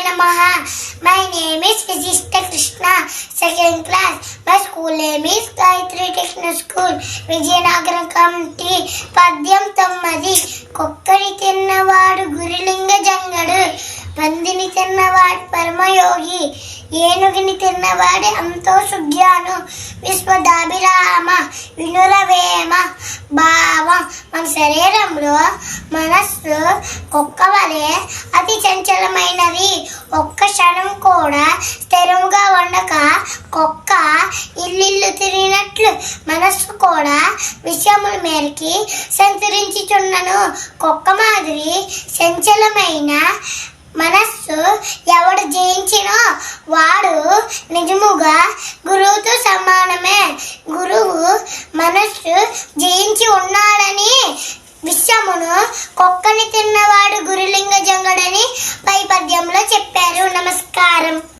Namaha. My name is Vijista Krishna, second class. My school name is Gayatri Techno School, Vizianagaram committee పద్యం తొమ్మిది కుక్కడి తిన్నవాడు గురిలింగ జంగడు పందిని తిన్నవాడు పరమయోగి ఏనుగుని తిన్నవాడు అంతో సుజ్ఞాను విశ్వదాభిరామ వినురవేమ భావం శరీరంలో మనస్సు కుక్క వలె అతి చంచలమైనది. ఒక్క క్షణం కూడా స్థిరంగా ఉండక కుక్క ఇల్లిల్లు తిరిగినట్లు మనస్సు కూడా విషయముల మేరకి సంచరించుచున్నను కుక్క మాదిరి చంచలమైన మనస్సు ఎవడు జయించినో వాడు నిజముగా గురువుతో సమానమే. గురువు మనస్సు జయించి ఉన్నాడు విశ్వమును కుక్కని తిన్నవాడు గురులింగ జంగడని పై పద్యంలో చెప్పారు. నమస్కారం.